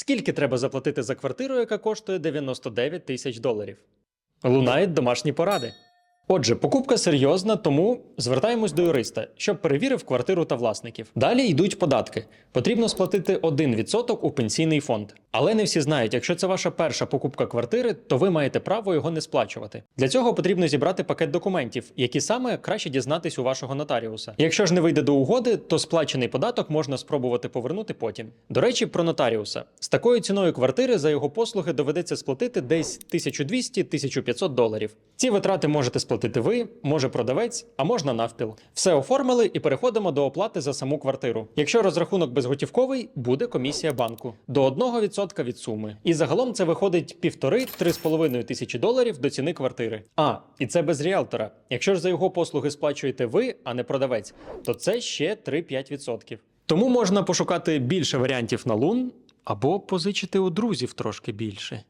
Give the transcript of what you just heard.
Скільки треба заплатити за квартиру, яка коштує 99 тисяч доларів? Лунають домашні поради. Отже, покупка серйозна, тому звертаємось до юриста, щоб перевірив квартиру та власників. Далі йдуть податки. Потрібно сплатити 1% у пенсійний фонд. Але не всі знають, якщо це ваша перша покупка квартири, то ви маєте право його не сплачувати. Для цього потрібно зібрати пакет документів, які саме краще дізнатись у вашого нотаріуса. Якщо ж не вийде до угоди, то сплачений податок можна спробувати повернути потім. До речі, про нотаріуса з такою ціною квартири за його послуги доведеться сплатити десь 1200-1500 доларів. Ці витрати можете сплатити ви, може продавець, а можна навпіл. Все оформили і переходимо до оплати за саму квартиру. Якщо розрахунок безготівковий, буде комісія банку до 1% від суми. І загалом це виходить півтори-три з половиною тисячі доларів до ціни квартири. А, і це без ріалтора. Якщо ж за його послуги сплачуєте ви, а не продавець, то це ще 3-5%. Тому можна пошукати більше варіантів на лун або позичити у друзів трошки більше.